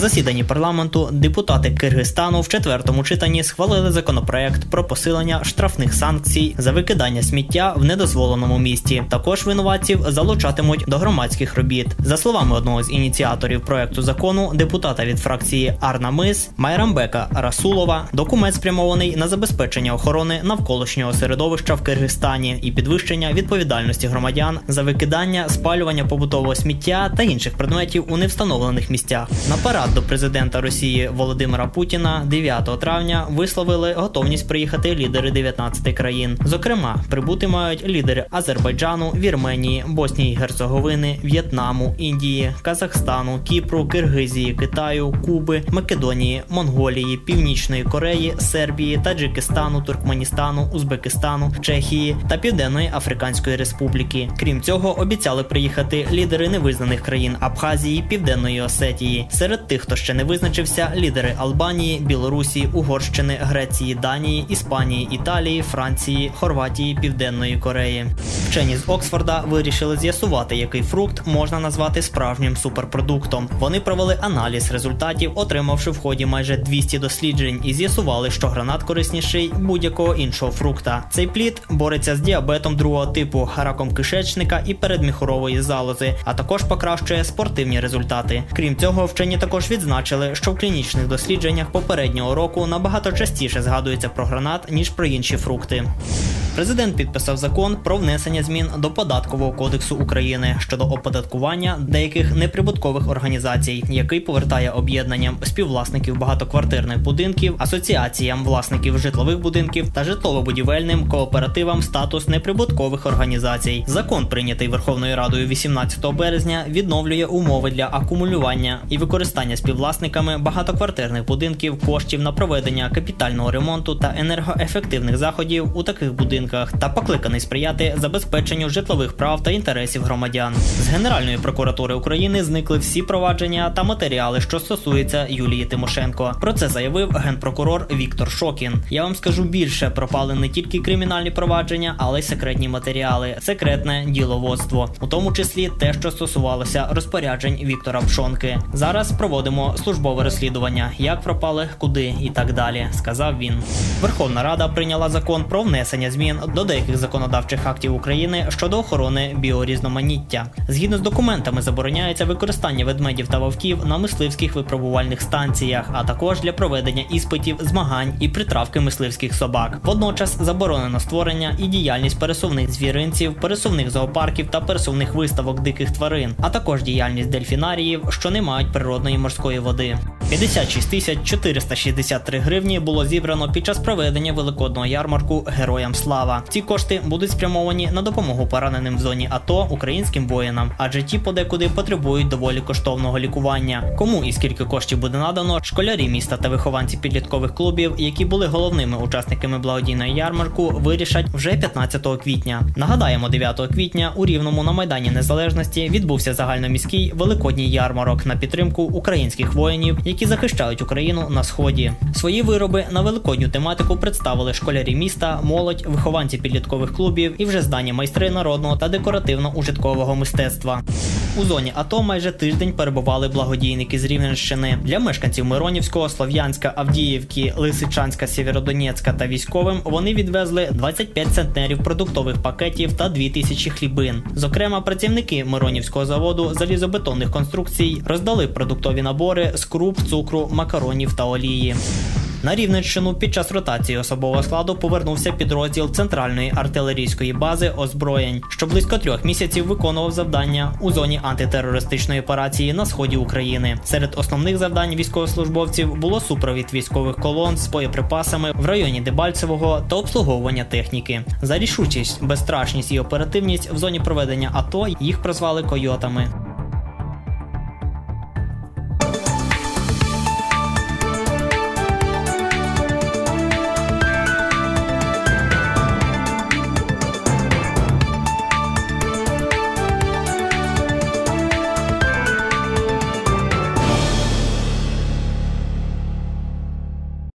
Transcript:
засіданні парламенту депутати Киргизстану в четвертому читанні схвалили законопроект про посилення штрафних санкцій за викидання сміття в недозволеному місті. Також винуватців залучатимуть до громадських робіт. За словами одного з ініціаторів проекту закону, депутата від фракції Арна Мис Майрамбека Расулова, документ спрямований на забезпечення охорони навколишнього середовища в Киргизстані і підвищення відповідальності громадян за викидання, спалювання побутового сміття та інших предметів у невстановлених місцях. На парад до президента Росії Володимира Путіна 9 травня висловили готовність приїхати лідери 19 країн. Зокрема, прибути мають лідери Азербайджану, Вірменії, Боснії Герцеговини, В'єтнаму, Індії, Казахстану, Кіпру, Киргизії, Китаю, Куби, Македонії, Монголії, Північної Кореї, Сербії, Таджикистану, Туркменістану, Узбекистану, Чехії та Південної Африканської Республіки. Крім цього, обіцяли приїхати лідери невизнаних країн Абхазії, Південної Осетії. Серед тих, хто ще не визначився, лідери Албанії, Білорусі, Угорщини, Греції, Данії, Іспанії, Італії, Франції, Хорватії, Південної Кореї. Вчені з Оксфорда вирішили з'ясувати, який фрукт можна назвати справжнім суперпродуктом. Вони провели аналіз результатів, отримавши в ході майже 200 досліджень, і з'ясували, що гранат корисніший будь-якого іншого фрукта. Цей плід бореться з діабетом другого типу, раком кишечника і передміхурової залози, а також покращує спортивні результати. Крім цього, вчені також відзначили, що в клінічних дослідженнях попереднього року набагато частіше згадується про гранат ніж про інші фрукти. Президент підписав закон про внесення змін до податкового кодексу України щодо оподаткування деяких неприбуткових організацій, який повертає об'єднанням співвласників багатоквартирних будинків, асоціаціям власників житлових будинків та житлово-будівельним кооперативам статус неприбуткових організацій. Закон, прийнятий Верховною Радою 18 березня, відновлює умови для акумулювання і використання співвласниками багатоквартирних будинків коштів на проведення капітального ремонту та енергоефективних заходів у таких будинках та покликаний сприяти забезпеченню житлових прав та інтересів громадян. З Генеральної прокуратури України зникли всі провадження та матеріали, що стосуються Юлії Тимошенко. Про це заявив генпрокурор Віктор Шокін. Я вам скажу більше, пропали не тільки кримінальні провадження, але й секретні матеріали, секретне діловодство, у тому числі те, що стосувалося розпоряджень Віктора Пшонки. Зараз проводимо службове розслідування, як пропали, куди і так далі, сказав він. Верховна Рада прийняла закон про внесення змін до деяких законодавчих актів України щодо охорони біорізноманіття. Згідно з документами, забороняється використання ведмедів та вовків на мисливських випробувальних станціях, а також для проведення іспитів, змагань і притравки мисливських собак. Водночас заборонено створення і діяльність пересувних звіринців, пересувних зоопарків та пересувних виставок диких тварин, а також діяльність дельфінаріїв, що не мають природної морської води. 56 тисяч 463 гривні було зібрано під час проведення великодного ярмарку Героям Слава. Ці кошти будуть спрямовані на допомогу пораненим в зоні АТО українським воїнам, адже ті подекуди потребують доволі коштовного лікування. Кому і скільки коштів буде надано, школярі міста та вихованці підліткових клубів, які були головними учасниками благодійної ярмарку, вирішать вже 15 квітня. Нагадаємо, 9 квітня у Рівному на майдані Незалежності відбувся загальноміський великодній ярмарок на підтримку українських воїнів, які захищають Україну на сході. Свої вироби на великодню тематику представили школярі міста, молодь, вихованці підліткових клубів і вже здані майстри народного та декоративно-ужиткового мистецтва. У зоні АТО майже тиждень перебували благодійники з Рівненщини. Для мешканців Миронівського, Слов'янська, Авдіївки, Лисичанська, Сєвєродонецька та військовим вони відвезли 25 центнерів продуктових пакетів та 2000 хлібин. Зокрема, працівники Миронівського заводу залізобетонних конструкцій роздали продуктові набори з круп, цукру, макаронів та олії. На Рівненщину під час ротації особового складу повернувся підрозділ центральної артилерійської бази озброєнь, що близько трьох місяців виконував завдання у зоні антитерористичної операції на сході України. Серед основних завдань військовослужбовців було супровід військових колон з боєприпасами в районі Дебальцевого та обслуговування техніки. За рішучість, безстрашність і оперативність в зоні проведення АТО їх прозвали койотами.